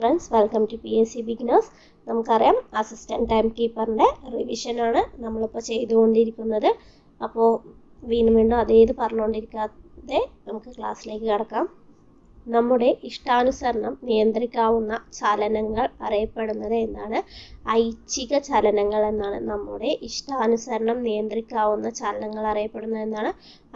Friends welcome to P S C beginners നമുക്കറിയാം assistant time കീപ്പറിന്റെ റിവിഷനാണ് നമ്മളിപ്പോൾ ചെയ്തുകൊണ്ടിരിക്കുന്നത്. അപ്പോൾ വീണ്ടും വീണ്ടും അതേത് പറഞ്ഞുകൊണ്ടിരിക്കാതെ നമുക്ക് ക്ലാസ്സിലേക്ക് കിടക്കാം. ഇഷ്ടാനുസരണം നിയന്ത്രിക്കാവുന്ന ചലനങ്ങൾ അറിയപ്പെടുന്നത് എന്താണ് ഐച്ഛിക ചലനങ്ങൾ എന്നാണ്. നമ്മുടെ ഇഷ്ടാനുസരണം നിയന്ത്രിക്കാവുന്ന ചലനങ്ങൾ അറിയപ്പെടുന്നത് എന്താണ്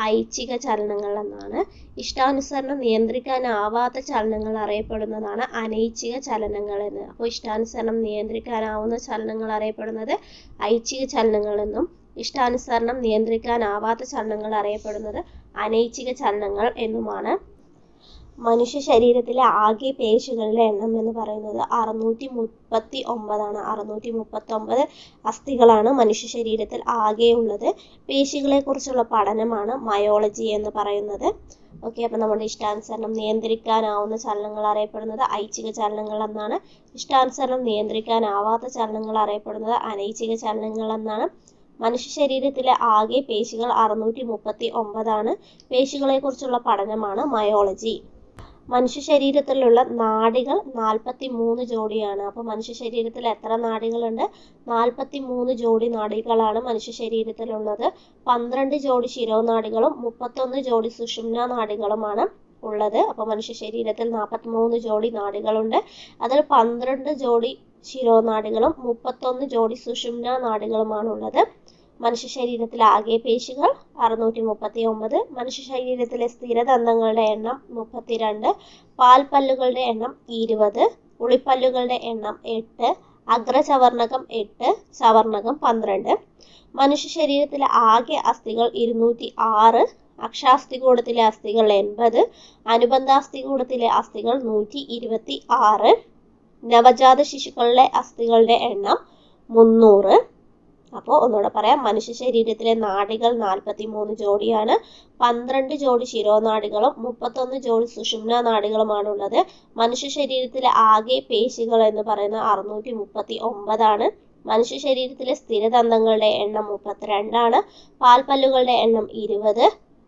ഐച്ഛിക ചലനങ്ങൾ എന്നാണ്. ഇഷ്ടാനുസരണം നിയന്ത്രിക്കാനാവാത്ത ചലനങ്ങൾ അറിയപ്പെടുന്നതാണ് അനൈച്ഛിക ചലനങ്ങൾ എന്ന്. അപ്പോൾ ഇഷ്ടാനുസരണം നിയന്ത്രിക്കാനാവുന്ന ചലനങ്ങൾ അറിയപ്പെടുന്നത് ഐച്ഛിക ചലനങ്ങൾ എന്നും ഇഷ്ടാനുസരണം നിയന്ത്രിക്കാനാവാത്ത ചലനങ്ങൾ അറിയപ്പെടുന്നത് അനൈച്ഛിക ചലനങ്ങൾ എന്നുമാണ്. മനുഷ്യ ശരീരത്തിലെ ആകെ പേശികളുടെ എണ്ണം എന്ന് പറയുന്നത് അറുന്നൂറ്റി മുപ്പത്തി ഒമ്പതാണ് അറുന്നൂറ്റി മുപ്പത്തി ഒമ്പത് അസ്ഥികളാണ് മനുഷ്യ ശരീരത്തിൽ ആകെയുള്ളത് പേശികളെ കുറിച്ചുള്ള പഠനമാണ് മയോളജി എന്ന് പറയുന്നത്. ഓക്കെ അപ്പം നമ്മുടെ ഇഷ്ടാനുസരണം നിയന്ത്രിക്കാനാവുന്ന ചലനങ്ങൾ അറിയപ്പെടുന്നത് ഐച്ഛിക ചലനങ്ങൾ എന്നാണ്. ഇഷ്ടാനുസരണം നിയന്ത്രിക്കാനാവാത്ത ചലനങ്ങൾ അറിയപ്പെടുന്നത് അനൈച്ഛിക ചലനങ്ങൾ എന്നാണ്. മനുഷ്യ ശരീരത്തിലെ ആകെ പേശികൾ അറുന്നൂറ്റി മുപ്പത്തി ഒമ്പതാണ് പേശികളെ കുറിച്ചുള്ള പഠനമാണ് മയോളജി. മനുഷ്യ ശരീരത്തിലുള്ള നാഡികൾ നാൽപ്പത്തി മൂന്ന് ജോഡിയാണ്. അപ്പോൾ മനുഷ്യ ശരീരത്തിൽ എത്ര നാഡികളുണ്ട് നാൽപ്പത്തി മൂന്ന് ജോഡി നാഡികളാണ് മനുഷ്യ ശരീരത്തിലുള്ളത്. പന്ത്രണ്ട് ജോഡി ശിരോനാഡികളും മുപ്പത്തൊന്ന് ജോഡി സുഷുമ്ന നാഡികളുമാണ് ഉള്ളത്. അപ്പോൾ മനുഷ്യ ശരീരത്തിൽ നാൽപ്പത്തി മൂന്ന് ജോഡി നാഡികളുണ്ട് അതിൽ പന്ത്രണ്ട് ജോഡി ശിരോനാഡികളും മുപ്പത്തൊന്ന് ജോഡി സുഷുമ്ന നാഡികളുമാണ് ഉള്ളത് മനുഷ്യ ശരീരത്തിലെ ആകെ പേശികൾ അറുന്നൂറ്റി മുപ്പത്തി ഒമ്പത് മനുഷ്യ ശരീരത്തിലെ സ്ഥിരദന്തങ്ങളുടെ എണ്ണം മുപ്പത്തിരണ്ട് പാൽപ്പല്ലുകളുടെ എണ്ണം ഇരുപത് ഉളിപ്പല്ലുകളുടെ എണ്ണം എട്ട് അഗ്രചവർണകം എട്ട് ചവർണകം പന്ത്രണ്ട്. മനുഷ്യ ശരീരത്തിലെ ആകെ അസ്ഥികൾ ഇരുന്നൂറ്റി ആറ് അക്ഷാസ്ഥികൂടത്തിലെ അസ്ഥികൾ എൺപത് അനുബന്ധാസ്ഥികൂടത്തിലെ അസ്ഥികൾ നൂറ്റി ഇരുപത്തി ആറ് നവജാത ശിശുക്കളുടെ അസ്ഥികളുടെ എണ്ണം മുന്നൂറ് അപ്പോൾ ഒന്നുകൂടെ പറയാം. മനുഷ്യ ശരീരത്തിലെ നാഡികൾ നാൽപ്പത്തി മൂന്ന് ജോഡിയാണ്. പന്ത്രണ്ട് ജോഡി ശിരോനാഡികളും മുപ്പത്തൊന്ന് ജോഡി സുഷുമ്ന നാഡികളുമാണ് ഉള്ളത്. മനുഷ്യ ശരീരത്തിലെ ആകെ പേശികൾ എന്ന് പറയുന്നത് അറുന്നൂറ്റി മുപ്പത്തി ഒമ്പതാണ് മനുഷ്യ ശരീരത്തിലെ സ്ഥിരതന്ത്രങ്ങളുടെ എണ്ണം മുപ്പത്തിരണ്ടാണ്. പാൽപ്പല്ലുകളുടെ എണ്ണം ഇരുപത്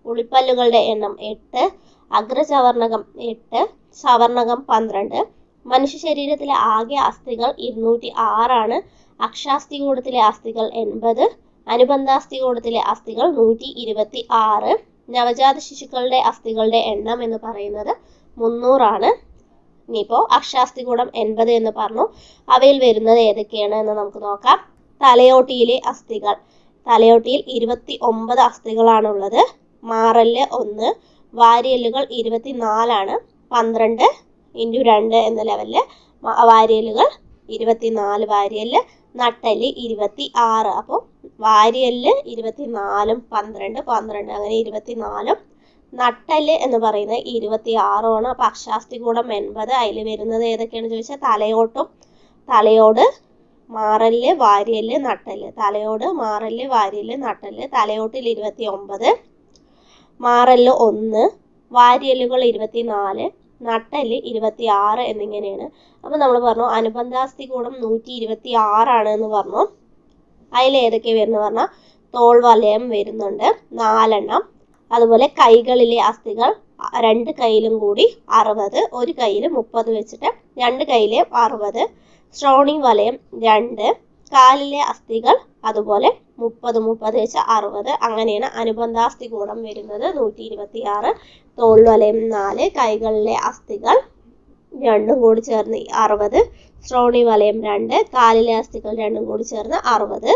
ഉളിപ്പല്ലുകളുടെ എണ്ണം എട്ട് അഗ്രചവർണകം എട്ട് സവർണകം പന്ത്രണ്ട്. മനുഷ്യ ശരീരത്തിലെ ആകെ അസ്ഥികൾ ഇരുന്നൂറ്റി ആറാണ് അക്ഷാസ്ഥികൂടത്തിലെ അസ്ഥികൾ എൺപത് അനുബന്ധാസ്ഥികൂടത്തിലെ അസ്ഥികൾ നൂറ്റി ഇരുപത്തി ആറ് നവജാത ശിശുക്കളുടെ അസ്ഥികളുടെ എണ്ണം എന്ന് പറയുന്നത് മുന്നൂറാണ്. ഇനിയിപ്പോൾ അക്ഷാസ്ഥികൂടം എൺപത് എന്ന് പറഞ്ഞു. അവയിൽ വരുന്നത് ഏതൊക്കെയാണ് എന്ന് നമുക്ക് നോക്കാം. തലയോട്ടിയിലെ അസ്ഥികൾ. തലയോട്ടിയിൽ ഇരുപത്തി ഒമ്പത് അസ്ഥികളാണുള്ളത്. മാറൽ ഒന്ന് വാരിയല്ലുകൾ ഇരുപത്തിനാലാണ്. പന്ത്രണ്ട് ഇന്റു രണ്ട് എന്ന ലെവലിൽ വാരിയലുകൾ ഇരുപത്തിനാല് വാരിയൽ നട്ടൽ ഇരുപത്തി ആറ് അപ്പോൾ വാരിയൽ ഇരുപത്തിനാലും പന്ത്രണ്ട് പന്ത്രണ്ട് അങ്ങനെ ഇരുപത്തിനാലും. നട്ടൽ എന്ന് പറയുന്നത് ഇരുപത്തി ആറുമാണ് അപ്പോൾ അക്ഷാസ്തികൂടം എൺപത്. അതിൽ വരുന്നത് ഏതൊക്കെയാണെന്ന് ചോദിച്ചാൽ തലയോട്ടും തലയോട് മാറൽ വാരിയൽ നട്ടൽ തലയോട് മാറൽ വാരിയൽ നട്ടൽ തലയോട്ടിൽ ഇരുപത്തി ഒമ്പത് മാറൽ ഒന്ന് വാരിയലുകൾ ഇരുപത്തിനാല് നട്ടൽ ഇരുപത്തി ആറ് എന്നിങ്ങനെയാണ്. അപ്പോൾ നമ്മൾ പറഞ്ഞു അനുബന്ധാസ്ഥി കൂടം നൂറ്റി ഇരുപത്തി ആറാണ് എന്ന് പറഞ്ഞു. അതിൽ ഏതൊക്കെ വരുന്നു പറഞ്ഞാൽ തോൾ വലയം വരുന്നുണ്ട് നാലെണ്ണം. അതുപോലെ കൈകളിലെ അസ്ഥികൾ രണ്ട് കൈയിലും കൂടി അറുപത് ഒരു കയ്യിൽ മുപ്പത് വെച്ചിട്ട് രണ്ട് കയ്യിലെ അറുപത്. ശ്രോണി വലയം രണ്ട് കാലിലെ അസ്ഥികൾ അതുപോലെ മുപ്പത് മുപ്പത് വെച്ച് അറുപത്. അങ്ങനെയാണ് അനുബന്ധാസ്ഥി കൂടം വരുന്നത്. നൂറ്റി ഇരുപത്തി ആറ് തോൾ വലയം നാല്. കൈകളിലെ അസ്ഥികൾ രണ്ടും കൂടി ചേർന്ന് അറുപത്. ശ്രോണി വലയം രണ്ട്. കാലിലെ അസ്ഥികൾ രണ്ടും കൂടി ചേർന്ന് അറുപത്.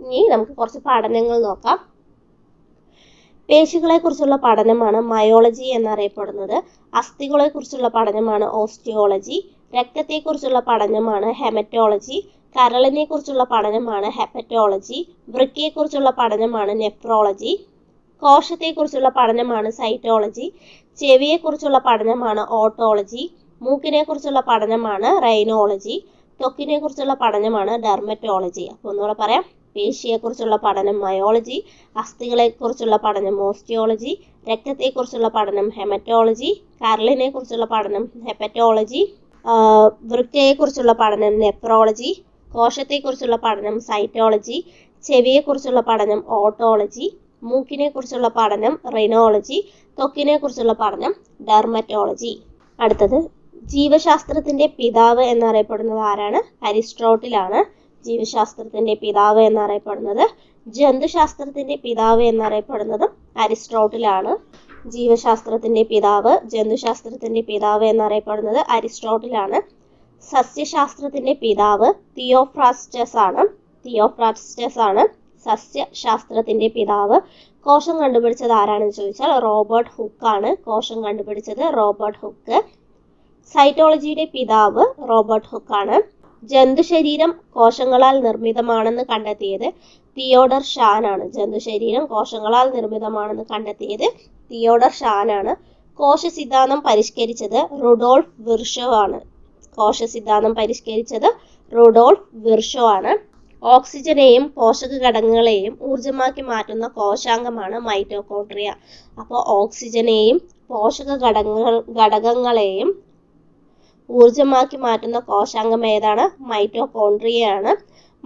ഇനി നമുക്ക് കുറച്ച് പഠനങ്ങൾ നോക്കാം. പേശികളെ കുറിച്ചുള്ള പഠനമാണ് മയോളജി എന്നറിയപ്പെടുന്നത്. അസ്ഥികളെ കുറിച്ചുള്ള പഠനമാണ് ഓസ്റ്റിയോളജി. രക്തത്തെക്കുറിച്ചുള്ള പഠനമാണ് ഹെമറ്റോളജി. കരളിനെ കുറിച്ചുള്ള പഠനമാണ് ഹെപ്പറ്റോളജി വൃക്കയെക്കുറിച്ചുള്ള പഠനമാണ് നെഫ്രോളജി കോശത്തെക്കുറിച്ചുള്ള പഠനമാണ് സൈറ്റോളജി ചെവിയെക്കുറിച്ചുള്ള പഠനമാണ് ഓട്ടോളജി മൂക്കിനെ കുറിച്ചുള്ള പഠനമാണ് റൈനോളജി തൊക്കിനെ കുറിച്ചുള്ള പഠനമാണ് ഡെർമറ്റോളജി അപ്പോൾ ഒന്നുകൂടെ പറയാം. പേശിയെക്കുറിച്ചുള്ള പഠനം മയോളജി അസ്ഥികളെക്കുറിച്ചുള്ള പഠനം ഓസ്റ്റിയോളജി രക്തത്തെക്കുറിച്ചുള്ള പഠനം ഹെമറ്റോളജി കരളിനെ കുറിച്ചുള്ള പഠനം ഹെപ്പറ്റോളജി വൃക്കയെക്കുറിച്ചുള്ള പഠനം നെഫ്രോളജി കോശത്തെക്കുറിച്ചുള്ള പഠനം സൈറ്റോളജി ചെവിയെക്കുറിച്ചുള്ള പഠനം ഓട്ടോളജി മൂക്കിനെ കുറിച്ചുള്ള പഠനം റൈനോളജി ത്വക്കിനെ കുറിച്ചുള്ള പഠനം ഡെർമറ്റോളജി. അടുത്തത് ജീവശാസ്ത്രത്തിന്റെ പിതാവ് എന്നറിയപ്പെടുന്നത് ആരാണ്? അരിസ്റ്റോട്ടിലാണ് ജീവശാസ്ത്രത്തിന്റെ പിതാവ് എന്നറിയപ്പെടുന്നത്. ജന്തുശാസ്ത്രത്തിന്റെ പിതാവ് എന്നറിയപ്പെടുന്നതും അരിസ്റ്റോട്ടിലാണ്. ജീവശാസ്ത്രത്തിന്റെ പിതാവ് ജന്തുശാസ്ത്രത്തിന്റെ പിതാവ് എന്നറിയപ്പെടുന്നത് അരിസ്റ്റോട്ടിലാണ്. സസ്യശാസ്ത്രത്തിന്റെ പിതാവ് തിയോഫ്രാസ്റ്റസ് ആണ് തിയോഫ്രാസ്റ്റസ് ആണ് സസ്യശാസ്ത്രത്തിന്റെ പിതാവ്. കോശം കണ്ടുപിടിച്ചത് ആരാണെന്ന് ചോദിച്ചാൽ റോബർട്ട് ഹുക്ക് ആണ് കോശം കണ്ടുപിടിച്ചത് റോബർട്ട് ഹുക്ക്. സൈറ്റോളജിയുടെ പിതാവ് റോബർട്ട് ഹുക്ക് ആണ് ജന്തുശരീരം കോശങ്ങളാൽ നിർമ്മിതമാണെന്ന് കണ്ടെത്തിയത് തിയോഡർ ഷാൻ ആണ് ജന്തുശരീരം കോശങ്ങളാൽ നിർമ്മിതമാണെന്ന് കണ്ടെത്തിയത് തിയോഡർ ഷാൻ ആണ് കോശ സിദ്ധാന്തം പരിഷ്കരിച്ചത് റുഡോൾഫ് വിർഷോ ആണ് കോശ സിദ്ധാന്തം പരിഷ്കരിച്ചത് റുഡോൾഫ് വിർഷോ ആണ്. ഓക്സിജനെയും പോഷക ഘടകങ്ങളെയും ഊർജമാക്കി മാറ്റുന്ന കോശാംഗമാണ് മൈറ്റോകോൺട്രിയ അപ്പോൾ ഓക്സിജനെയും പോഷക ഘടകങ്ങൾ ഘടകങ്ങളെയും ഊർജമാക്കി മാറ്റുന്ന കോശാംഗം ഏതാണ്? മൈറ്റോകോൺട്രിയയാണ്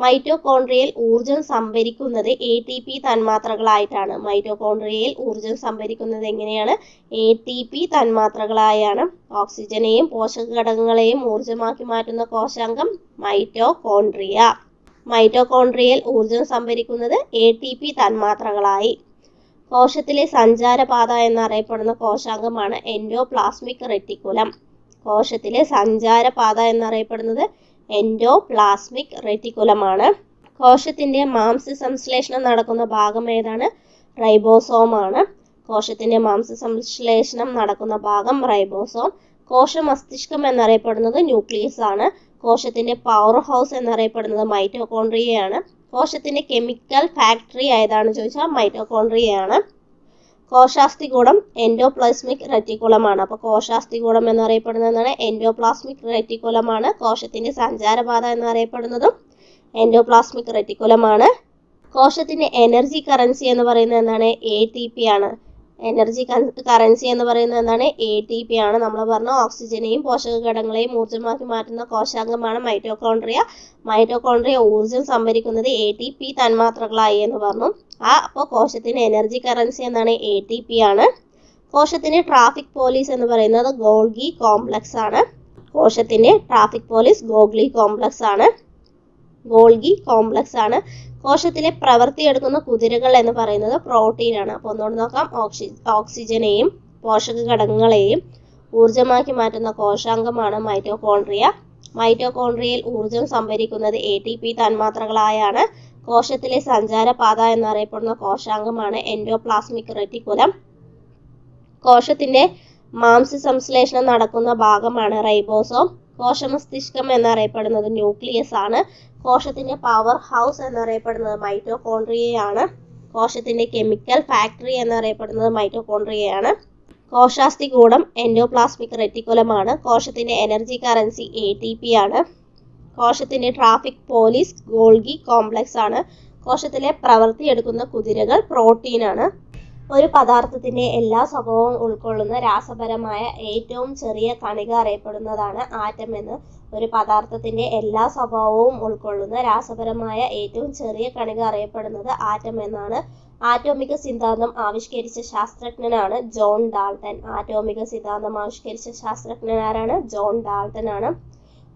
മൈറ്റോകോൺട്രിയയിൽ ഊർജം സംഭരിക്കുന്നത് എ ടി പി തന്മാത്രകളായിട്ടാണ്. മൈറ്റോകോൺഡ്രിയയിൽ ഊർജം സംഭരിക്കുന്നത് എങ്ങനെയാണ്? എ ടി പി തന്മാത്രകളായാണ്. ഓക്സിജനെയും പോഷക ഘടകങ്ങളെയും ഊർജമാക്കി മാറ്റുന്ന കോശാംഗം മൈറ്റോകോൺഡ്രിയ. മൈറ്റോകോൺഡ്രിയൽ ഊർജം സംഭരിക്കുന്നത് എ ടി പി തന്മാത്രകളായി. കോശത്തിലെ സഞ്ചാരപാത എന്നറിയപ്പെടുന്ന കോശാംഗമാണ് എൻഡോപ്ലാസ്മിക് റെറ്റിക്കുലം. കോശത്തിലെ സഞ്ചാരപാത എന്നറിയപ്പെടുന്നത് എൻഡോപ്ലാസ്മിക് റെറ്റിക്കുലമാണ് കോശത്തിന്റെ മാംസ സംശ്ലേഷണം നടക്കുന്ന ഭാഗം ഏതാണ്? റൈബോസോം ആണ്. കോശത്തിന്റെ മാംസ സംശ്ലേഷണം നടക്കുന്ന ഭാഗം റൈബോസോം കോശ മസ്തിഷ്കം എന്നറിയപ്പെടുന്നത് ന്യൂക്ലിയസ് ആണ്. കോശത്തിന്റെ പവർ ഹൗസ് എന്നറിയപ്പെടുന്നത് മൈറ്റോകോൺട്രിയയാണ് കോശത്തിന്റെ കെമിക്കൽ ഫാക്ടറി ഏതാണെന്ന് ചോദിച്ചാൽ? മൈറ്റോകോൺട്രിയയാണ് കോശാസ്ഥികൂടം എൻഡോപ്ലാസ്മിക് റെറ്റിക്കുലമാണ്. അപ്പോൾ കോശാസ്തികൂടം എന്നറിയപ്പെടുന്നത് എന്താണ് എൻഡോപ്ലാസ്മിക് റെറ്റിക്കുലമാണ്. കോശത്തിന്റെ സഞ്ചാരപാത എന്നറിയപ്പെടുന്നതും എൻഡോപ്ലാസ്മിക് റെറ്റിക്കുലമാണ്. കോശത്തിന്റെ എനർജി കറൻസി എന്ന് പറയുന്നത് എന്താണ്? എ ടി പി ആണ്. എനർജി കറൻസി എന്ന് പറയുന്നത് എന്താണ്? എ ടി പി ആണ്. നമ്മൾ പറഞ്ഞു ഓക്സിജനെയും പോഷക ഘടകങ്ങളെയും ഊർജമാക്കി മാറ്റുന്ന കോശാംഗമാണ് മൈറ്റോകോൺട്രിയ മൈറ്റോകോൺട്രിയ ഊർജം സംഭരിക്കുന്നത് എ ടി പി തന്മാത്രകളായി എന്ന് പറഞ്ഞു. ആ അപ്പോൾ കോശത്തിന് എനർജി കറൻസി എന്താണ്? എ ടി പി ആണ്. കോശത്തിന് ട്രാഫിക് പോലീസ് എന്ന് പറയുന്നത് ഗോൾഗി കോംപ്ലക്സ് ആണ്. കോശത്തിന്റെ ട്രാഫിക് പോലീസ് ഗോഗ്ലി കോംപ്ലക്സ് ആണ്. ഗോൾഗി കോംപ്ലക്സ് ആണ്. കോശത്തിലെ പ്രവർത്തിയെടുക്കുന്ന കുതിരകൾ എന്ന് പറയുന്നത് പ്രോട്ടീൻ ആണ്. അപ്പോൾ ഒന്നുകൂടി നോക്കാം. ഓക്സി ഓക്സിജനെയും പോഷക ഘടകങ്ങളെയും ഊർജമാക്കി മാറ്റുന്ന കോശാംഗമാണ് മൈറ്റോകോൺട്രിയ മൈറ്റോകോൺട്രിയയിൽ ഊർജം സംഭരിക്കുന്നത് എ ടി പി തന്മാത്രകളായാണ്. കോശത്തിലെ സഞ്ചാരപാത എന്നറിയപ്പെടുന്ന കോശാംഗമാണ് എൻഡോപ്ലാസ്മിക് റെറ്റിക്കുലം കോശത്തിന്റെ മാംസ സംശ്ലേഷണം നടക്കുന്ന ഭാഗമാണ് റൈബോസോം കോശമസ്തിഷ്കം എന്നറിയപ്പെടുന്നത് ന്യൂക്ലിയസ് ആണ്. കോശത്തിന്റെ പവർ ഹൗസ് എന്നറിയപ്പെടുന്നത് മൈറ്റോകോൺട്രിയയാണ് കോശത്തിന്റെ കെമിക്കൽ ഫാക്ടറി എന്നറിയപ്പെടുന്നത് മൈറ്റോകോൺട്രിയയാണ് കോശാസ്തി ഗൂഢം എൻഡോപ്ലാസ്മിക് റെറ്റിക്കുലമാണ് കോശത്തിന്റെ energy currency A T P ആണ്. കോശത്തിന്റെ ട്രാഫിക് പോലീസ് ഗോൾഗി കോംപ്ലക്സ് ആണ്. കോശത്തിലെ പ്രവൃത്തി എടുക്കുന്ന കുതിരകൾ പ്രോട്ടീൻ ആണ്. ഒരു പദാർത്ഥത്തിന്റെ എല്ലാ സ്വഭാവവും ഉൾക്കൊള്ളുന്ന രാസപരമായ ഏറ്റവും ചെറിയ കണിക അറിയപ്പെടുന്നതാണ് ആറ്റം എന്ന് ഒരു പദാർത്ഥത്തിന്റെ എല്ലാ സ്വഭാവവും ഉൾക്കൊള്ളുന്ന രാസപരമായ ഏറ്റവും ചെറിയ കണിക അറിയപ്പെടുന്നത് ആറ്റം എന്നാണ്. ആറ്റോമിക സിദ്ധാന്തം ആവിഷ്കരിച്ച ശാസ്ത്രജ്ഞനാണ് ജോൺ ഡാൾട്ടൻ. ആറ്റോമിക സിദ്ധാന്തം ആവിഷ്കരിച്ച ശാസ്ത്രജ്ഞൻ ആരാണ് ജോൺ ഡാൾട്ടൻ ആണ്.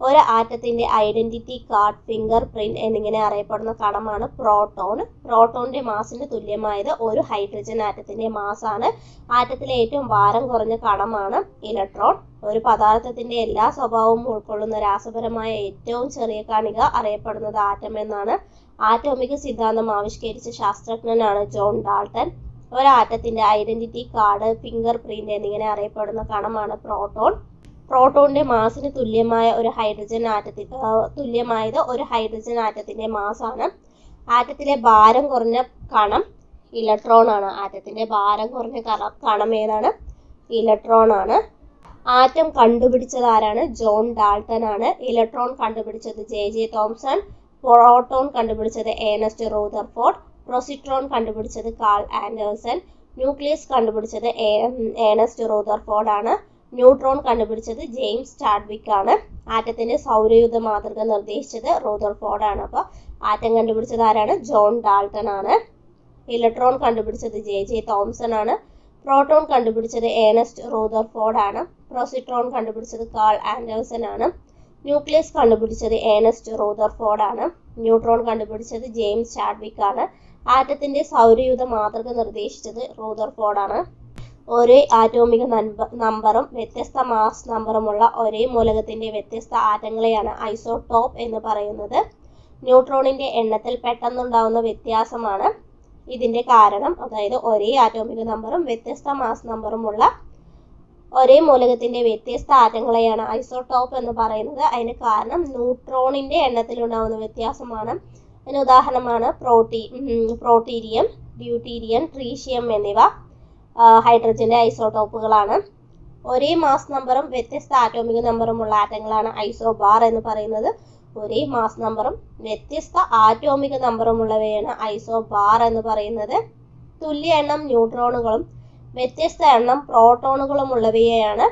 ഒരു ആറ്റത്തിന്റെ ഐഡന്റിറ്റി കാർഡ് ഫിംഗർ പ്രിന്റ് എന്നിങ്ങനെ അറിയപ്പെടുന്ന കണമാണ് പ്രോട്ടോൺ. പ്രോട്ടോണിന്റെ മാസിന് തുല്യമായത് ഒരു ഹൈഡ്രജൻ ആറ്റത്തിന്റെ മാസാണ്. ആറ്റത്തിലെ ഏറ്റവും ഭാരം കുറഞ്ഞ കണമാണ് ഇലക്ട്രോൺ. ഒരു പദാർത്ഥത്തിന്റെ എല്ലാ സ്വഭാവവും ഉൾക്കൊള്ളുന്ന രാസപരമായ ഏറ്റവും ചെറിയ കണിക അറിയപ്പെടുന്നത് ആറ്റം എന്നാണ്. ആറ്റോമിക സിദ്ധാന്തം ആവിഷ്കരിച്ച ശാസ്ത്രജ്ഞനാണ് ജോൺ ഡാൾട്ടൻ ഒരു ആറ്റത്തിന്റെ ഐഡന്റിറ്റി കാർഡ് ഫിംഗർ പ്രിന്റ് എന്നിങ്ങനെ അറിയപ്പെടുന്ന കണമാണ് പ്രോട്ടോൺ. പ്രോട്ടോണിന്റെ മാസിന് തുല്യമായ ഒരു ഹൈഡ്രജൻ ആറ്റത്തിൽ തുല്യമായത് ഒരു ഹൈഡ്രജൻ ആറ്റത്തിന്റെ മാസാണ്. ആറ്റത്തിലെ ഭാരം കുറഞ്ഞ കണം ഇലക്ട്രോൺ ആണ്. ആറ്റത്തിന്റെ ഭാരം കുറഞ്ഞ കണം ഏതാണ്? ഇലക്ട്രോൺ ആണ്. ആറ്റം കണ്ടുപിടിച്ചത് ആരാണ്? ജോൺ ഡാൾട്ടൺ ആണ്. ഇലക്ട്രോൺ കണ്ടുപിടിച്ചത് ജെ ജെ തോംസൺ. പ്രോട്ടോൺ കണ്ടുപിടിച്ചത് ഏണസ്റ്റ് റൂദർഫോർഡ് പ്രൊസിട്രോൺ കണ്ടുപിടിച്ചത് കാൾ ആൻഡേഴ്സൺ. ന്യൂക്ലിയസ് കണ്ടുപിടിച്ചത് ഏണസ്റ്റ് റൂദർഫോർഡ് ആണ്. ന്യൂട്രോൺ കണ്ടുപിടിച്ചത് ജെയിംസ് ചാഡ്വിക് ആണ്. ആറ്റത്തിന്റെ സൗരയൂഥ മാതൃക നിർദ്ദേശിച്ചത് റോദർഫോർഡ് ആണ്. അപ്പോൾ ആറ്റം കണ്ടുപിടിച്ചത് ആരാണ്? ജോൺ ഡാൾട്ടൺ ആണ്. ഇലക്ട്രോൺ കണ്ടുപിടിച്ചത് ജെ ജെ തോംസൺ ആണ്. പ്രോട്ടോൺ കണ്ടുപിടിച്ചത് ഏണസ്റ്റ് റോദർഫോർഡ് ആണ്. പ്രോസിട്രോൺ കണ്ടുപിടിച്ചത് കാൾ ആൻഡേഴ്സൺ ആണ്. ന്യൂക്ലിയസ് കണ്ടുപിടിച്ചത് ഏണസ്റ്റ് റോദർഫോർഡ് ആണ്. ന്യൂട്രോൺ കണ്ടുപിടിച്ചത് ജെയിംസ് ചാഡ്വിക് ആണ്. ആറ്റത്തിന്റെ സൗരയൂഥ മാതൃക നിർദ്ദേശിച്ചത് റോദർഫോർഡ് ആണ്. ഒരേ ആറ്റോമിക നമ്പറും വ്യത്യസ്ത മാസ് നമ്പറുമുള്ള ഒരേ മൂലകത്തിന്റെ വ്യത്യസ്ത ആറ്റങ്ങളെയാണ് ഐസോടോപ്പ് എന്ന് പറയുന്നത്. ന്യൂട്രോണിന്റെ എണ്ണത്തിൽ പെട്ടെന്നുണ്ടാവുന്ന വ്യത്യാസമാണ് ഇതിന്റെ കാരണം. അതായത് ഒരേ ആറ്റോമിക നമ്പറും വ്യത്യസ്ത മാസ് നമ്പറുമുള്ള ഒരേ മൂലകത്തിന്റെ വ്യത്യസ്ത ആറ്റങ്ങളെയാണ് ഐസോടോപ്പ് എന്ന് പറയുന്നത്. അതിന് കാരണം ന്യൂട്രോണിന്റെ എണ്ണത്തിൽ ഉണ്ടാകുന്ന വ്യത്യാസമാണ്. അതിന് ഉദാഹരണമാണ് പ്രോട്ടീ പ്രോട്ടീരിയം ഡ്യൂട്ടീരിയം ട്രീഷ്യം എന്നിവ. ഹൈഡ്രജന്റെ ഐസോടോപ്പുകളാണ്. ഒരേ മാസ് നമ്പറും വ്യത്യസ്ത ആറ്റോമിക് നമ്പറുമുള്ള ആറ്റങ്ങളാണ് ഐസോബാർ എന്ന് പറയുന്നത്. ഒരേ മാസ് നമ്പറും വ്യത്യസ്ത ആറ്റോമിക് നമ്പറുമുള്ളവയാണ് ഐസോബാർ എന്ന് പറയുന്നത്. തുല്യ എണ്ണം ന്യൂട്രോണുകളും വ്യത്യസ്ത എണ്ണം പ്രോട്ടോണുകളും ഉള്ളവയാണ്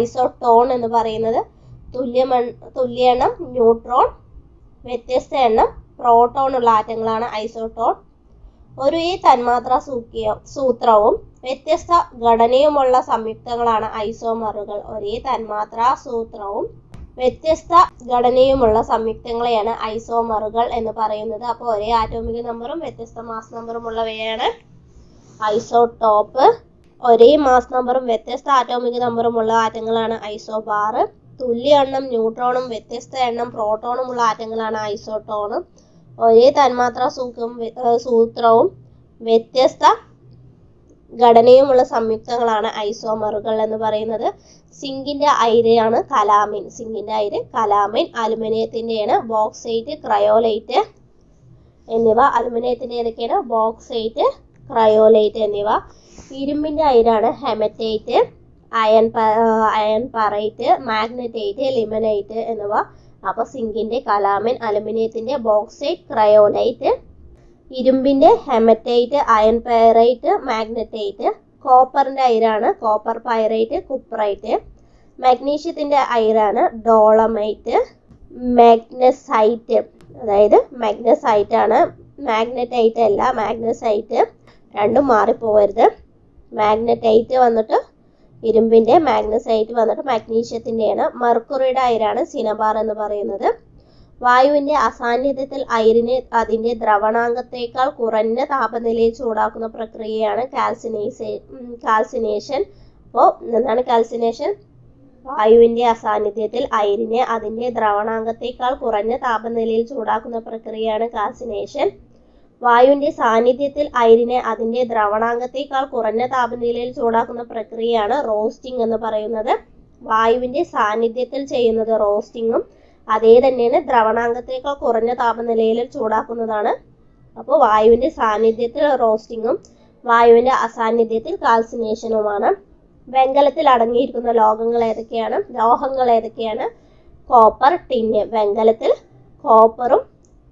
ഐസോട്ടോൺ എന്ന് പറയുന്നത്. തുല്യമ തുല്യ എണ്ണം ന്യൂട്രോൺ വ്യത്യസ്ത എണ്ണം പ്രോട്ടോൺ ഉള്ള ആറ്റങ്ങളാണ് ഐസോട്ടോൺ ഒരേ തന്മാത്രാ സൂത്രവും വ്യത്യസ്ത ഘടനയുമുള്ള സംയുക്തങ്ങളാണ് ഐസോമറുകൾ. ഒരേ തന്മാത്രാ സൂത്രവും വ്യത്യസ്ത ഘടനയുമുള്ള സംയുക്തങ്ങളെയാണ് ഐസോമറുകൾ എന്ന് പറയുന്നത്. അപ്പോൾ ഒരേ ആറ്റോമിക നമ്പറും വ്യത്യസ്ത മാസ് നമ്പറും ഉള്ളവയാണ് ഐസോടോപ്പ്. ഒരേ മാസ് നമ്പറും വ്യത്യസ്ത ആറ്റോമിക നമ്പറുമുള്ള ആറ്റങ്ങളാണ് ഐസോബാർ തുല്യ എണ്ണം ന്യൂട്രോണും വ്യത്യസ്ത എണ്ണം പ്രോട്ടോണും ഉള്ള ആറ്റങ്ങളാണ് ഐസോട്ടോണ് ഒരേ തന്മാത്രാ സൂക്കം സൂത്രവും വ്യത്യസ്ത ഘടനയുമുള്ള സംയുക്തങ്ങളാണ് ഐസോമറുകൾ എന്ന് പറയുന്നത്. സിങ്കിന്റെ അയിരയാണ് കലാമിൻ. സിങ്കിന്റെ അയിര് കലാമിൻ അലുമിനിയത്തിന്റെയാണ് ബോക്സൈറ്റ് ക്രയോലൈറ്റ് എന്നിവ. അലുമിനിയത്തിന്റെ ഏതൊക്കെയാണ്? ബോക്സൈറ്റ് ക്രയോലൈറ്റ് എന്നിവ. ഇരുമ്പിന്റെ അയിരാണ് haematite iron iron pyrite magnetite limonite എന്നിവ. അപ്പോൾ സിങ്കിന്റെ കലാമൻ അലുമിനിയത്തിന്റെ ബോക്സൈറ്റ് ക്രയോലൈറ്റ് ഇരുമ്പിന്റെ ഹെമറ്റൈറ്റ് അയൺ പൈറൈറ്റ് മാഗ്നറ്റൈറ്റ് കോപ്പറിന്റെ അയിരാണ് കോപ്പർ പൈറൈറ്റ് കുപ്രൈറ്റ്. മാഗ്നീഷ്യത്തിന്റെ അയിരാണ് ഡോളമൈറ്റ് മാഗ്നസൈറ്റ്. അതായത് മാഗ്നസൈറ്റ് ആണ് മാഗ്നറ്റൈറ്റ് അല്ല മാഗ്നസൈറ്റ്. രണ്ടും മാറിപ്പോവരുത്. മാഗ്നറ്റൈറ്റ് വന്നിട്ട് ഇരുമ്പിന്റെ മാഗ്നസൈറ്റ് വന്നിട്ട് മാഗ്നീഷ്യത്തിന്റെയാണ്. മെർക്കുറിയുടെ അയിരാണ് സിനബാർ എന്ന് പറയുന്നത്. വായുവിന്റെ അസാന്നിധ്യത്തിൽ അയിരിനെ അതിന്റെ ദ്രവണാംഗത്തേക്കാൾ കുറഞ്ഞ താപനിലയിൽ ചൂടാക്കുന്ന പ്രക്രിയയാണ് കാൽസിനേസേ കാൽസിനേഷൻ. അപ്പോൾ എന്താണ് കാൽസിനേഷൻ? വായുവിന്റെ അസാന്നിധ്യത്തിൽ അയിരിനെ അതിന്റെ ദ്രവണാംഗത്തേക്കാൾ കുറഞ്ഞ താപനിലയിൽ ചൂടാക്കുന്ന പ്രക്രിയയാണ് കാൽസിനേഷൻ. വായുവിന്റെ സാന്നിധ്യത്തിൽ അയിരിനെ അതിന്റെ ദ്രവണാങ്കത്തേക്കാൾ കുറഞ്ഞ താപനിലയിൽ ചൂടാക്കുന്ന പ്രക്രിയയാണ് റോസ്റ്റിംഗ് എന്ന് പറയുന്നത്. വായുവിന്റെ സാന്നിധ്യത്തിൽ ചെയ്യുന്നത് റോസ്റ്റിങ്ങും അതേ തന്നെയാണ് ദ്രവണാങ്കത്തേക്കാൾ കുറഞ്ഞ താപനിലയിൽ ചൂടാക്കുന്നതാണ്. അപ്പോൾ വായുവിന്റെ സാന്നിധ്യത്തിൽ റോസ്റ്റിങ്ങും വായുവിന്റെ അസാന്നിധ്യത്തിൽ കാൽസിനേഷനുമാണ്. വെങ്കലത്തിൽ അടങ്ങിയിരിക്കുന്ന ലോഹങ്ങൾ ഏതൊക്കെയാണ്? ലോഹങ്ങൾ ഏതൊക്കെയാണ്? Copper tin വെങ്കലത്തിൽ കോപ്പറും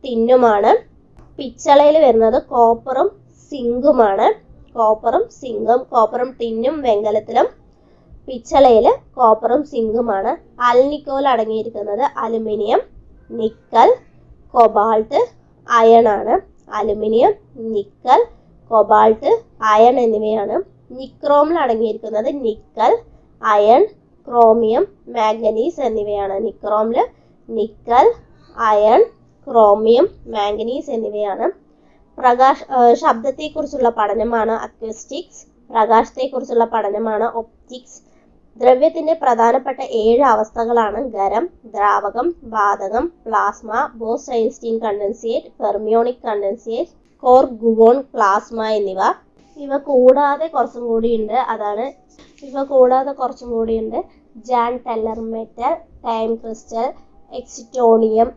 ടിന്നുമാണ്. പിച്ചളയിൽ വരുന്നത് കോപ്പറും സിങ്കുമാണ്. കോപ്പറും സിങ്കും കോപ്പറും ടിന്നും വെങ്കലത്തിലും പിച്ചളയിൽ കോപ്പറും സിങ്കുമാണ്. അൽനിക്കോൽ അടങ്ങിയിരിക്കുന്നത് അലുമിനിയം നിക്കൽ കൊബാൾട്ട് അയൺ ആണ് അലുമിനിയം നിക്കൽ കൊബാൾട്ട് അയൺ എന്നിവയാണ്. നിക്രോമിൽ അടങ്ങിയിരിക്കുന്നത് നിക്കൽ അയൺ ക്രോമിയം മാംഗനീസ് എന്നിവയാണ്. നിക്രോമിൽ നിക്കൽ അയൺ ക്രോമിയം മാംഗനീസ് എന്നിവയാണ്. പ്രകാശ ശബ്ദത്തെക്കുറിച്ചുള്ള പഠനമാണ് അക്വസ്റ്റിക്സ് പ്രകാശത്തെക്കുറിച്ചുള്ള പഠനമാണ് ഒപ്റ്റിക്സ് ദ്രവ്യത്തിന്റെ പ്രധാനപ്പെട്ട ഏഴ് അവസ്ഥകളാണ് ഖരം ദ്രാവകം വാതകം plasma Bose Einstein condensate fermionic condensate quark gluon plasma എന്നിവ. ഇവ കൂടാതെ കുറച്ചും കൂടിയുണ്ട് അതാണ് ഇവ കൂടാതെ കുറച്ചും കൂടിയുണ്ട് Jahn Teller metal time crystal excitonium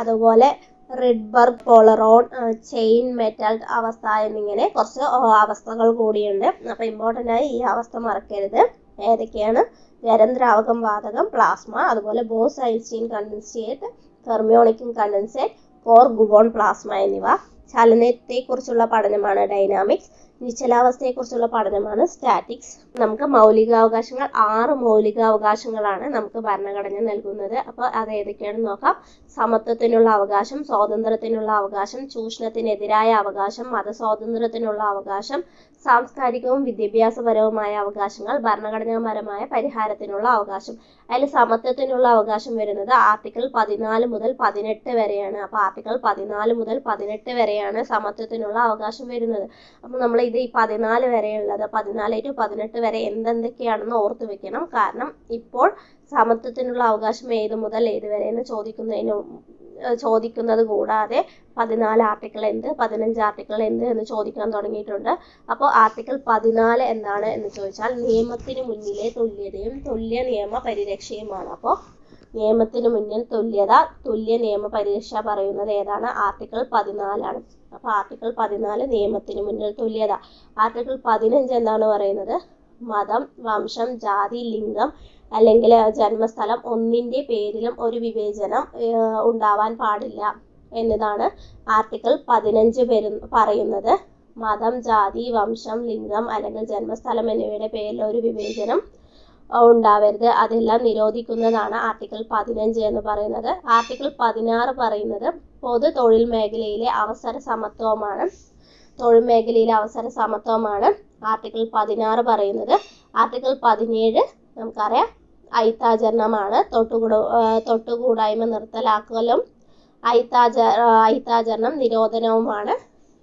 അതുപോലെ റിഡ്ബർഗ് പോളറോൺ ചെയിൻ മെറ്റൽ അവസ്ഥ എന്നിങ്ങനെ കുറച്ച് അവസ്ഥകൾ കൂടിയുണ്ട്. അപ്പോൾ ഇമ്പോർട്ടന്റ് ആയി ഈ അവസ്ഥ മറക്കരുത്. ഏതൊക്കെയാണ്? ഖരം ദ്രാവകം വാതകം പ്ലാസ്മ അതുപോലെ ബോസ് ഐൻസ്റ്റീൻ കണ്ടൻസേറ്റ് തെർമിയോണിക്കും കണ്ടൻസേറ്റ് കോർ ഗുബോൺ പ്ലാസ്മ എന്നിവ. ചലനത്തെക്കുറിച്ചുള്ള പഠനമാണ് ഡൈനാമിക്സ് നിശ്ചലാവസ്ഥയെക്കുറിച്ചുള്ള പഠനമാണ് സ്റ്റാറ്റിക്സ്. നമുക്ക് മൗലികാവകാശങ്ങൾ ആറ് മൗലികാവകാശങ്ങളാണ് നമുക്ക് ഭരണഘടന നൽകുന്നത്. അപ്പോൾ അത് ഏതൊക്കെയാണെന്ന് നോക്കാം. സമത്വത്തിനുള്ള അവകാശം സ്വാതന്ത്ര്യത്തിനുള്ള അവകാശം ചൂഷണത്തിനെതിരായ അവകാശം മതസ്വാതന്ത്ര്യത്തിനുള്ള അവകാശം സാംസ്കാരികവും വിദ്യാഭ്യാസപരവുമായ അവകാശങ്ങൾ ഭരണഘടനാപരമായ പരിഹാരത്തിനുള്ള അവകാശം അതിൽ സമത്വത്തിനുള്ള അവകാശം വരുന്നത് ആർട്ടിക്കിൾ പതിനാല് മുതൽ പതിനെട്ട് വരെയാണ്. അപ്പോൾ ആർട്ടിക്കിൾ പതിനാല് മുതൽ പതിനെട്ട് വരെയാണ് സമത്വത്തിനുള്ള അവകാശം വരുന്നത്. അപ്പോൾ നമ്മൾ ഇത് ഈ പതിനാല് വരെയുള്ളത് പതിനാല് ടു പതിനെട്ട് വരെ എന്തെന്തൊക്കെയാണെന്ന് ഓർത്ത് വെക്കണം. കാരണം ഇപ്പോൾ സമത്വത്തിനുള്ള അവകാശം ഏത് മുതൽ ഏത് വരെ എന്ന് ചോദിക്കുന്നതിന് ചോദിക്കുന്നത് കൂടാതെ പതിനാല് ആർട്ടിക്കിൾ എന്ത് പതിനഞ്ച് ആർട്ടിക്കിൾ എന്ത് എന്ന് ചോദിക്കാൻ തുടങ്ങിയിട്ടുണ്ട്. അപ്പോൾ ആർട്ടിക്കിൾ പതിനാല് എന്താണ് എന്ന് ചോദിച്ചാൽ നിയമത്തിന് മുന്നിലെ തുല്യതയും തുല്യ നിയമ പരിരക്ഷയുമാണ്. അപ്പോൾ നിയമത്തിന് മുന്നിൽ തുല്യത തുല്യ നിയമ പരിരക്ഷ പറയുന്നത് ഏതാണ്? ആർട്ടിക്കിൾ പതിനാലാണ്. അപ്പോൾ ആർട്ടിക്കിൾ പതിനാല് നിയമത്തിന് മുന്നിൽ തുല്യത. ആർട്ടിക്കിൾ പതിനഞ്ച് എന്താണ് പറയുന്നത്? മതം വംശം ജാതി ലിംഗം അല്ലെങ്കിൽ ജന്മസ്ഥലം ഒന്നിന്റെ പേരിലും ഒരു വിവേചനം ഉണ്ടാവാൻ പാടില്ല എന്നതാണ് ആർട്ടിക്കിൾ പതിനഞ്ച് പേരു പറയുന്നത്. മതം ജാതി വംശം ലിംഗം അല്ലെങ്കിൽ ജന്മസ്ഥലം എന്നിവയുടെ പേരിൽ ഒരു വിവേചനം ഉണ്ടാവരുത്. അതെല്ലാം നിരോധിക്കുന്നതാണ് ആർട്ടിക്കിൾ പതിനഞ്ച് എന്ന് പറയുന്നത്. ആർട്ടിക്കിൾ പതിനാറ് പറയുന്നത് പൊതു തൊഴിൽ മേഖലയിലെ അവസര സമത്വമാണ്. തൊഴിൽ മേഖലയിലെ അവസര സമത്വമാണ് ആർട്ടിക്കിൾ പതിനാറ് പറയുന്നത്. ആർട്ടിക്കിൾ പതിനേഴ് നമുക്കറിയാം. ഐത്താചരണമാണ് തൊട്ടുകൂട തൊട്ടുകൂടായ്മ നിർത്തലാക്കലും ഐത്താച ഐത്താചരണം നിരോധനവുമാണ്.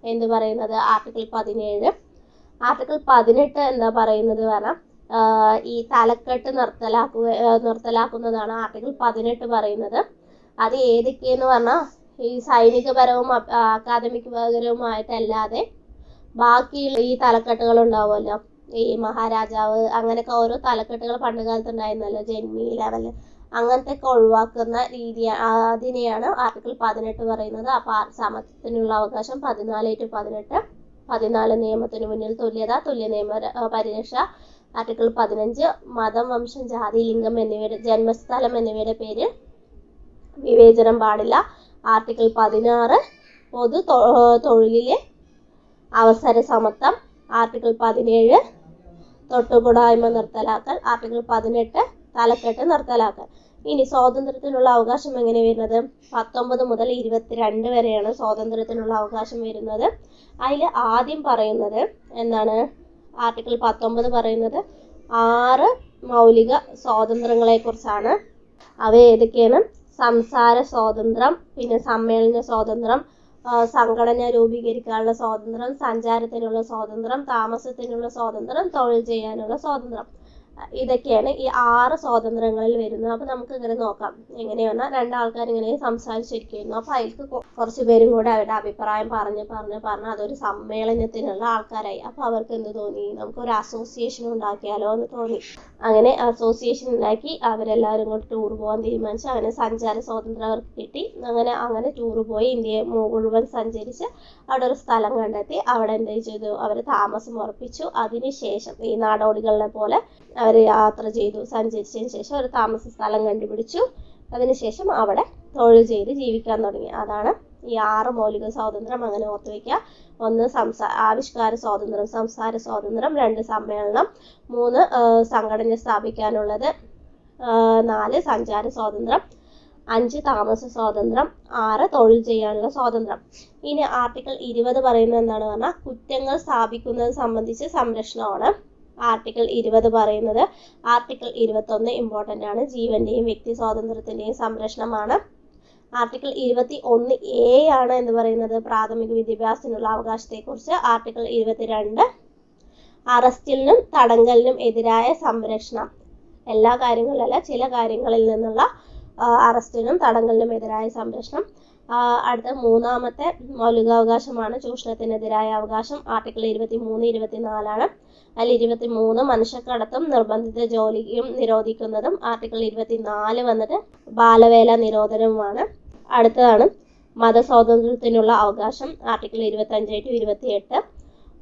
എന്ന് പറയുന്നത്? ആർട്ടിക്കിൾ പതിനേഴ്. ആർട്ടിക്കിൾ പതിനെട്ട് എന്താ പറയുന്നത് പറഞ്ഞാൽ ഈ തലക്കെട്ട് നിർത്തലാക്കുക നിർത്തലാക്കുന്നതാണ് ആർട്ടിക്കിൾ പതിനെട്ട് പറയുന്നത്. അത് ഏതൊക്കെയെന്ന് പറഞ്ഞാൽ ഈ സൈനികപരവും അപ്- അക്കാദമിക് പരവുമായിട്ടല്ലാതെ ബാക്കിയുള്ള ഈ തലക്കെട്ടുകൾ ഉണ്ടാവുമല്ലോ. ഈ മഹാരാജാവ് അങ്ങനെയൊക്കെ ഓരോ തലക്കെട്ടുകൾ പണ്ട് കാലത്ത് ഉണ്ടായിരുന്നല്ലോ ജന്മി ലെവൽ അങ്ങനത്തെ ഒക്കെ ഒഴിവാക്കുന്ന രീതി അതിനെയാണ് ആർട്ടിക്കിൾ പതിനെട്ട് പറയുന്നത്. അപ്പോൾ സമത്വത്തിനുള്ള അവകാശം പതിനാല് ടു പതിനെട്ട്. പതിനാല് നിയമത്തിന് മുന്നിൽ തുല്യത തുല്യ നിയമ പരിരക്ഷ. ആർട്ടിക്കിൾ പതിനഞ്ച് മതം വംശം ജാതി ലിംഗം എന്നിവയുടെ ജന്മസ്ഥലം എന്നിവയുടെ പേര് വിവേചനം പാടില്ല. ആർട്ടിക്കിൾ പതിനാറ് പൊതു തൊഴിലിലെ അവസര സമത്വം. ആർട്ടിക്കിൾ പതിനേഴ് തൊട്ടുകൂടായ്മ നിർത്തലാക്കൽ ആർട്ടിക്കിൾ പതിനെട്ട് തലക്കെട്ട് നിർത്തലാക്കൽ. ഇനി സ്വാതന്ത്ര്യത്തിനുള്ള അവകാശം എങ്ങനെ വരുന്നത്? പത്തൊമ്പത് മുതൽ ഇരുപത്തിരണ്ട് വരെയാണ് സ്വാതന്ത്ര്യത്തിനുള്ള അവകാശം വരുന്നത്. അതിൽ ആദ്യം പറയുന്നത് എന്താണ്? ആർട്ടിക്കിൾ പത്തൊമ്പത് പറയുന്നത് ആറ് മൗലിക സ്വാതന്ത്ര്യങ്ങളെ കുറിച്ചാണ് അവ ഏതൊക്കെയാണ്? സംസാര സ്വാതന്ത്ര്യം പിന്നെ സമ്മേളന സ്വാതന്ത്ര്യം സംഘടന രൂപീകരിക്കാനുള്ള സ്വാതന്ത്ര്യം സഞ്ചാരത്തിനുള്ള സ്വാതന്ത്ര്യം താമസത്തിനുള്ള സ്വാതന്ത്ര്യം തൊഴിൽ ചെയ്യാനുള്ള സ്വാതന്ത്ര്യം. ഇതൊക്കെയാണ് ഈ ആറ് സ്വാതന്ത്ര്യങ്ങളിൽ വരുന്നത്. അപ്പൊ നമുക്ക് ഇങ്ങനെ നോക്കാം. എങ്ങനെയാണ് രണ്ടാൾക്കാർ ഇങ്ങനെ സംസാരിച്ചിരിക്കുന്നു. അപ്പൊ അതിൽക്ക് കുറച്ച് പേരും കൂടെ അവരുടെ അഭിപ്രായം പറഞ്ഞ് പറഞ്ഞ് പറഞ്ഞ് അതൊരു സമ്മേളനത്തിനുള്ള ആൾക്കാരായി. അപ്പൊ അവർക്ക് എന്ത് തോന്നി? നമുക്കൊരു അസോസിയേഷൻ ഉണ്ടാക്കിയാലോ എന്ന് തോന്നി. അങ്ങനെ അസോസിയേഷൻ ഉണ്ടാക്കി അവരെല്ലാവരും കൂടി ടൂർ പോകാൻ തീരുമാനിച്ചു അങ്ങനെ സഞ്ചാര സ്വാതന്ത്ര്യം അവർക്ക് കിട്ടി. അങ്ങനെ അങ്ങനെ ടൂർ പോയി ഇന്ത്യയെ മുഴുവൻ സഞ്ചരിച്ച് അവിടെ ഒരു സ്ഥലം കണ്ടെത്തി. അവിടെ എന്ത് ചെയ്തു? അവർ താമസം ഉറപ്പിച്ചു. അതിനുശേഷം ഈ നാടോടികളെ പോലെ അവർ യാത്ര ചെയ്തു സഞ്ചരിച്ചതിന് ശേഷം ഒരു താമസ സ്ഥലം കണ്ടുപിടിച്ചു. അതിനുശേഷം അവിടെ തൊഴിൽ ചെയ്ത് ജീവിക്കാൻ തുടങ്ങി. അതാണ് ഈ ആറ് മൗലിക സ്വാതന്ത്ര്യം അങ്ങനെ ഓർത്തു വയ്ക്കുക. ഒന്ന് സംസാ ആവിഷ്കാര സ്വാതന്ത്ര്യം സംസാര സ്വാതന്ത്ര്യം രണ്ട് സമ്മേളനം മൂന്ന് സംഘടന സ്ഥാപിക്കാനുള്ളത് നാല് സഞ്ചാര സ്വാതന്ത്ര്യം അഞ്ച് താമസ സ്വാതന്ത്ര്യം ആറ് തൊഴിൽ ചെയ്യാനുള്ള സ്വാതന്ത്ര്യം. ഇനി ആർട്ടിക്കിൾ ഇരുപത് പറയുന്നത് എന്താണ് പറഞ്ഞാൽ കുറ്റങ്ങൾ സ്ഥാപിക്കുന്നത് സംബന്ധിച്ച് സംരക്ഷണമാണ്. ആർട്ടിക്കിൾ ഇരുപത് പറയുന്നത്. ആർട്ടിക്കിൾ ഇരുപത്തൊന്ന് ഇമ്പോർട്ടന്റ് ആണ്. ജീവന്റെയും വ്യക്തി സ്വാതന്ത്ര്യത്തിന്റെയും സംരക്ഷണമാണ്. ആർട്ടിക്കിൾ ഇരുപത്തി ഒന്ന് എ ആണ് എന്ന് പറയുന്നത്. പ്രാഥമിക വിദ്യാഭ്യാസത്തിനുള്ള അവകാശത്തെക്കുറിച്ച് ആർട്ടിക്കിൾ ഇരുപത്തിരണ്ട്. അറസ്റ്റിനും തടങ്കലിനും എതിരായ സംരക്ഷണം. എല്ലാ കാര്യങ്ങളിലല്ല ചില കാര്യങ്ങളിൽ നിന്നുള്ള അറസ്റ്റിനും തടങ്കലിനും എതിരായ സംരക്ഷണം. അടുത്ത മൂന്നാമത്തെ മൗലികാവകാശമാണ്. ചൂഷണത്തിനെതിരായ അവകാശം ആർട്ടിക്കിൾ ഇരുപത്തി മൂന്ന് ഇരുപത്തിനാലാണ്. അതിൽ ഇരുപത്തി മൂന്ന് മനുഷ്യക്കടത്തും നിർബന്ധിത ജോലിയും നിരോധിക്കുന്നതും ആർട്ടിക്കിൾ ഇരുപത്തിനാല് വന്നിട്ട് ബാലവേല നിരോധനവുമാണ്. അടുത്തതാണ് മതസ്വാതന്ത്ര്യത്തിനുള്ള അവകാശം ആർട്ടിക്കിൾ ഇരുപത്തഞ്ച് ടു ഇരുപത്തിയെട്ട്.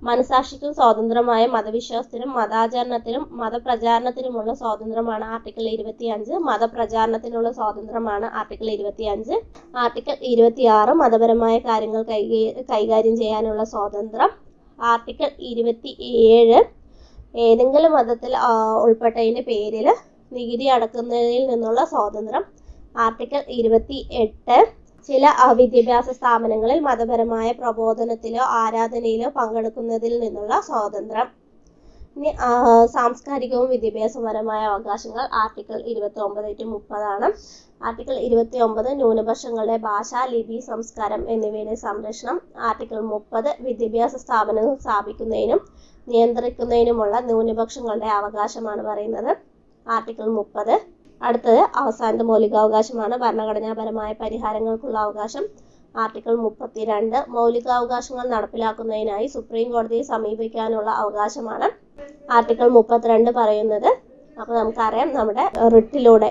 മനസാക്ഷിക്കും സ്വാതന്ത്ര്യമായ മതവിശ്വാസത്തിനും മതാചരണത്തിനും മതപ്രചാരണത്തിനുമുള്ള സ്വാതന്ത്ര്യമാണ് ആർട്ടിക്കിൾ ഇരുപത്തിയഞ്ച്. മതപ്രചാരണത്തിനുള്ള സ്വാതന്ത്ര്യമാണ് ആർട്ടിക്കിൾ ഇരുപത്തിയഞ്ച്. ആർട്ടിക്കിൾ ഇരുപത്തിയാറ് മതപരമായ കാര്യങ്ങൾ കൈകേ- കൈകാര്യം ചെയ്യാനുള്ള സ്വാതന്ത്ര്യം. ആർട്ടിക്കിൾ ഇരുപത്തി ഏഴ് ഏതെങ്കിലും മതത്തിൽ ഉൾപ്പെട്ടതിന്റെ പേരിൽ നികുതി അടക്കുന്നതിൽ നിന്നുള്ള സ്വാതന്ത്ര്യം. ആർട്ടിക്കിൾ ഇരുപത്തി എട്ട് ചില വിദ്യാഭ്യാസ സ്ഥാപനങ്ങളിൽ മതപരമായ പ്രബോധനത്തിലോ ആരാധനയിലോ പങ്കെടുക്കുന്നതിൽ നിന്നുള്ള സ്വാതന്ത്ര്യം. ഇനി സാംസ്കാരികവും വിദ്യാഭ്യാസപരമായ അവകാശങ്ങൾ ആർട്ടിക്കിൾ ഇരുപത്തി ഒമ്പത് മുപ്പതാണ്. ആർട്ടിക്കിൾ ഇരുപത്തി ഒമ്പത് ന്യൂനപക്ഷങ്ങളുടെ ഭാഷ ലിപി സംസ്കാരം എന്നിവയുടെ സംരക്ഷണം. ആർട്ടിക്കിൾ മുപ്പത് വിദ്യാഭ്യാസ സ്ഥാപനങ്ങൾ സ്ഥാപിക്കുന്നതിനും നിയന്ത്രിക്കുന്നതിനുമുള്ള ന്യൂനപക്ഷങ്ങളുടെ അവകാശമാണ് പറയുന്നത്. ആർട്ടിക്കിൾ മുപ്പത് അടുത്തത് അവസാനത്തെ മൗലികാവകാശമാണ്. ഭരണഘടനാപരമായ പരിഹാരങ്ങൾക്കുള്ള അവകാശം. ആർട്ടിക്കിൾ മുപ്പത്തിരണ്ട് മൗലികാവകാശങ്ങൾ നടപ്പിലാക്കുന്നതിനായി സുപ്രീം കോടതിയെ സമീപിക്കാനുള്ള അവകാശമാണ് ആർട്ടിക്കിൾ മുപ്പത്തിരണ്ട് പറയുന്നത്. അപ്പോൾ നമുക്കറിയാം നമ്മുടെ റിട്ടിലൂടെ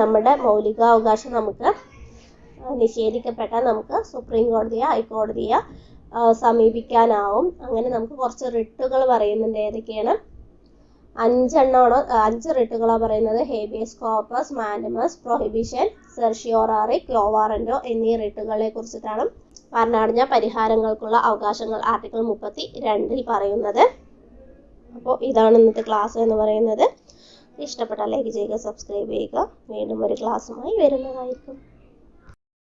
നമ്മുടെ മൗലികാവകാശം നമുക്ക് നിഷേധിക്കപ്പെട്ടാൽ നമുക്ക് സുപ്രീം കോടതിയെ ഹൈക്കോടതിയെ സമീപിക്കാനാവും. അങ്ങനെ നമുക്ക് കുറച്ച് റിട്ടുകൾ പറയുന്നുണ്ട് ഏതൊക്കെയാണ്? അഞ്ചെണ്ണമാണ് അഞ്ച് റിട്ടുകളാണ് പറയുന്നത്. Habeas corpus mandamus prohibition certiorari quo warranto എന്നീ റിട്ടുകളെ കുറിച്ചിട്ടാണ് ഭരണഘടനാ പരിഹാരങ്ങൾക്കുള്ള അവകാശങ്ങൾ ആർട്ടിക്കിൾ മുപ്പത്തി രണ്ടിൽ പറയുന്നത്. അപ്പോൾ ഇതാണ് ഇന്നത്തെ ക്ലാസ് എന്ന് പറയുന്നത്. ഇഷ്ടപ്പെട്ടാൽ ലൈക്ക് ചെയ്യുക സബ്സ്ക്രൈബ് ചെയ്യുക. വീണ്ടും ഒരു ക്ലാസ്സുമായി വരുന്നതായിരിക്കും.